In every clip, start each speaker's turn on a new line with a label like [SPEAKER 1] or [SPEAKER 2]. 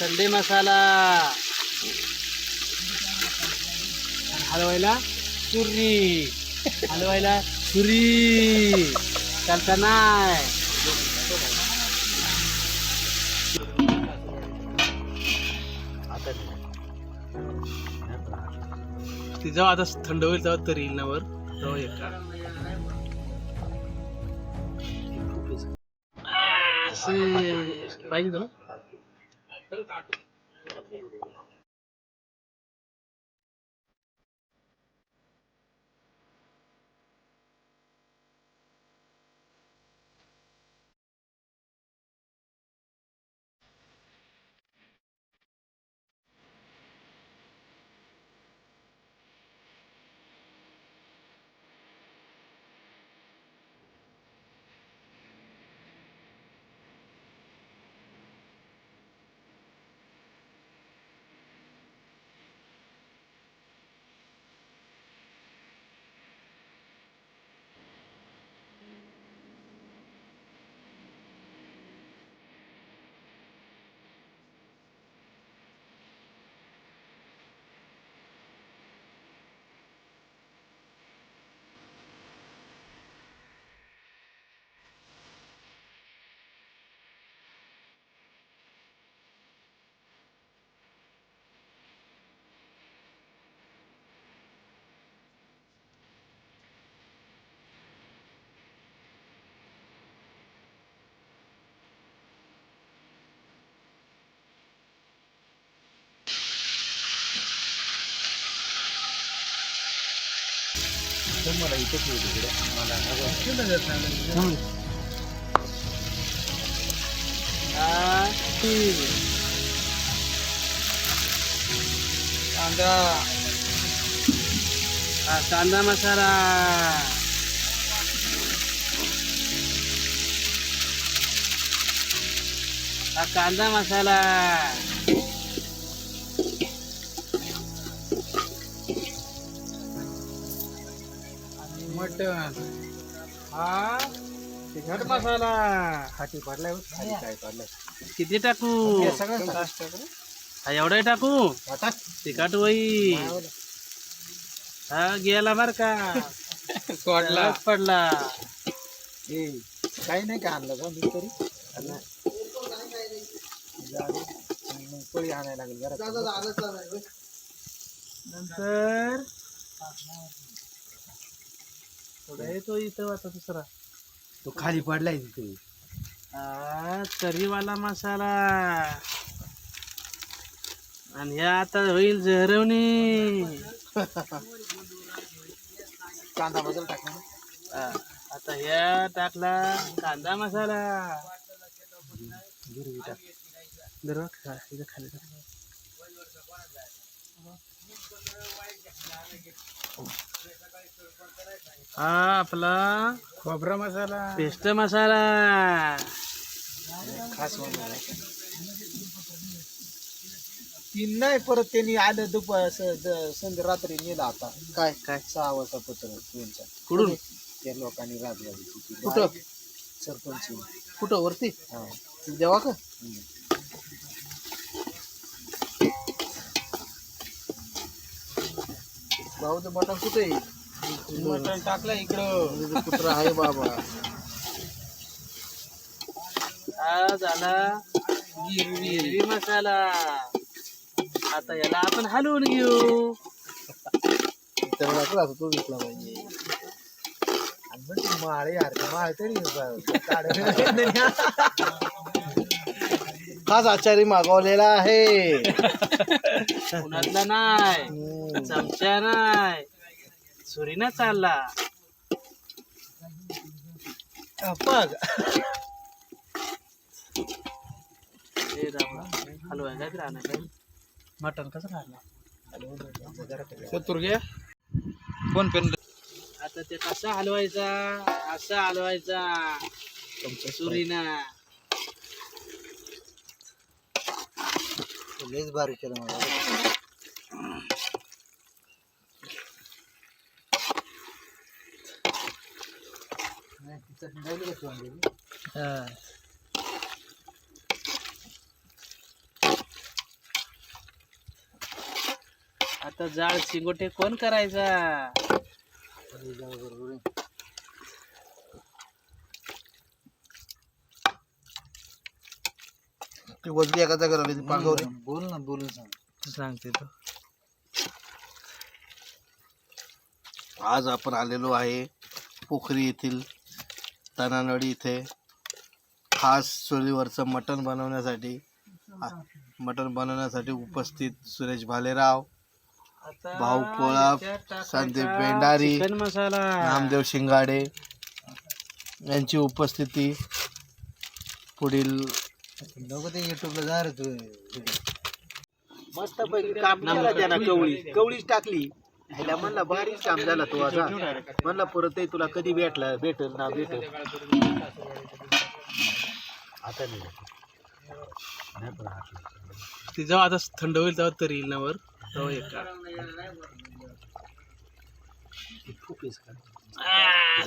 [SPEAKER 1] थंडी मसाला. हलवायला सुरी हलवायला सुरी चालता नाही. ती जेव्हा आता थंड होईल तेव्हा तरी येईल ना वर? तेव्हा एक काढ. पाहिजे तुला 等大众，हा, तीन. कांदा. हा कांदा मसाला. हा कांदा मसाला. मटण. हा? तिखट मसाला.
[SPEAKER 2] खाटी पडलाय हो. काय पडलाय.
[SPEAKER 1] किती टाकू?
[SPEAKER 2] हे सगळं टाक.
[SPEAKER 1] हा एवढं टाकू?
[SPEAKER 2] आता?
[SPEAKER 1] तिखट वही हा गेला बर का.
[SPEAKER 2] सोडला
[SPEAKER 1] त्यालाच पडला.
[SPEAKER 2] ए काही नाही का आणलं का मी तरी? जाऊ. मग पोळी आणायला लागेल जरा
[SPEAKER 1] नंतर? थोडा येतो इथं आता दुसरा.
[SPEAKER 2] तो खाली पडलाय तिथे.
[SPEAKER 1] हा तरीवाला मसाला. आणि ह्या आता होईल जहरवणी
[SPEAKER 2] कांदा बदल टाकला.
[SPEAKER 1] हा, आता ह्या टाकला कांदा मसाला.
[SPEAKER 2] गिरवी टाक
[SPEAKER 1] दरवा खा इथं खाली टाक. हा आपला
[SPEAKER 2] खोबरा मसाला.
[SPEAKER 1] पेस्ट मसाला.
[SPEAKER 2] खास तीन नाही परत त्यांनी आलं दुपार संध्या रात्री नेला आता. काय
[SPEAKER 1] काय?
[SPEAKER 2] सहा वाजता पत्र ट्रेनचा
[SPEAKER 1] कुठून?
[SPEAKER 2] त्या लोकांनी राबल्या
[SPEAKER 1] कुठं?
[SPEAKER 2] सरपंच.
[SPEAKER 1] कुठं? वरती?
[SPEAKER 2] हा.
[SPEAKER 1] देवा का?
[SPEAKER 2] हम्म.
[SPEAKER 1] भाऊचं बटन कुठे आहे?
[SPEAKER 2] मटण टाकलं इकडं.
[SPEAKER 1] कुत्र आहे बाबा. हा झाला. गिरवी मसाला. आता याला आपण हलवून घेऊ.
[SPEAKER 2] त्याला असं तो घेतला पाहिजे. आणि मग ती माळे यार ती माळ तरी काढ-
[SPEAKER 1] खास आचारी मागवलेला आहे. कुणातला नाही. चमचा नाही. सुरीना चालला.
[SPEAKER 2] बघ
[SPEAKER 1] हे काय राहणार मटण कसं राहणार
[SPEAKER 2] घे फोन पेन
[SPEAKER 1] आता ते कसा हलवायचा? असा हलवायचा. सुरीना
[SPEAKER 2] लयच बारीक केलं मला.
[SPEAKER 1] आता जाळ चिंगोटे कोण करायचा?
[SPEAKER 3] ते वजली एका जागा राहिली ती पांगावर आहे.
[SPEAKER 2] बोल ना बोलून सांग.
[SPEAKER 1] सांगते तो.
[SPEAKER 3] आज आपण आलेलो आहे पोखरी येथील तनानडी इथे. खास चुलीवरचं मटण बनवण्यासाठी मटण बनवण्यासाठी उपस्थित सुरेश भालेराव भाऊ कोळप, संदीप
[SPEAKER 1] मसाला.
[SPEAKER 3] नामदेव शिंगाडे यांची उपस्थिती. पुढील
[SPEAKER 2] नको ते युट्यूबला जा रे तू.
[SPEAKER 3] मस्त पैकी काम केला त्यानं कवळी. कवळीच टाकली. ह्याला म्हणला बारीक काम झाला तो आता म्हणला परत ते तुला कधी भेटला भेटल ना भेटल. आता नाही
[SPEAKER 1] ती जेव्हा आता थंड होईल तेव्हा तरी येईल ना वर? तेव्हा एक काढ. आ,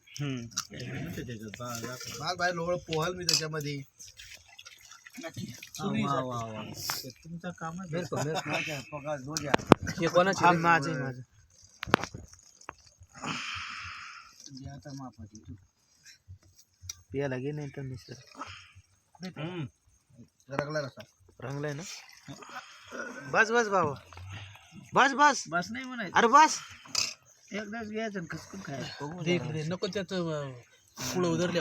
[SPEAKER 3] बाग भाई लोळ पोहल मी त्याच्यामध्ये
[SPEAKER 2] तुमचा काम
[SPEAKER 1] हे कोणाचे माझे माझे
[SPEAKER 2] आता मापाची
[SPEAKER 3] पिया लागे नाही तर मिसळ रगला रसा
[SPEAKER 2] रंगलाय ना बस बस भाऊ. बस बस.
[SPEAKER 1] बस नाही म्हणायचं.
[SPEAKER 2] अरे बस. एकदाच घ्यायचं खायचं.
[SPEAKER 1] नको त्याच पुढं उधरले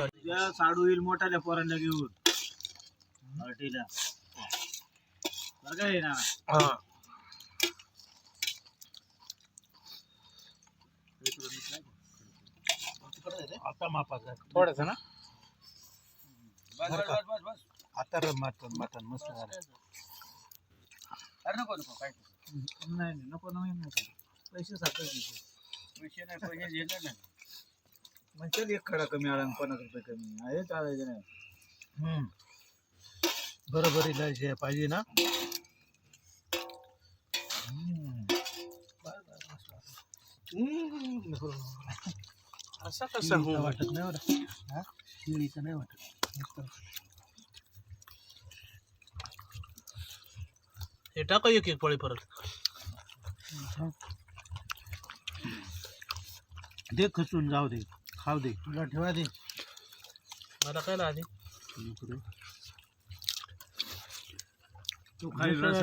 [SPEAKER 2] साडू येईल मोठ्याल्या पोरांना घेऊन. पार्टीला. बरं का हे. ना
[SPEAKER 3] आता मापाचा
[SPEAKER 1] थोडस ना?
[SPEAKER 3] आता र मटन मटन मस्त झालं.
[SPEAKER 2] अरे नको नको काय नाही. नाही, नको नाही नको पैसे साखर पैसे नाही पैसे दिले नाही. म्हणजे एक खडा कमी आला आणि पन्नास रुपये कमी. आहे चालायचं नाही.
[SPEAKER 3] बरोबर इलाज पाहिजे ना.
[SPEAKER 1] असं कसं हो
[SPEAKER 3] वाटत नाही बरं हा? शिळीचं नाही वाटत.
[SPEAKER 1] हे टाका एक एक पळी परत.
[SPEAKER 3] दे खचून जाऊ दे. खाऊ दे. तुला ठेवा दे.
[SPEAKER 1] मला काय आधी
[SPEAKER 2] तू खाली रस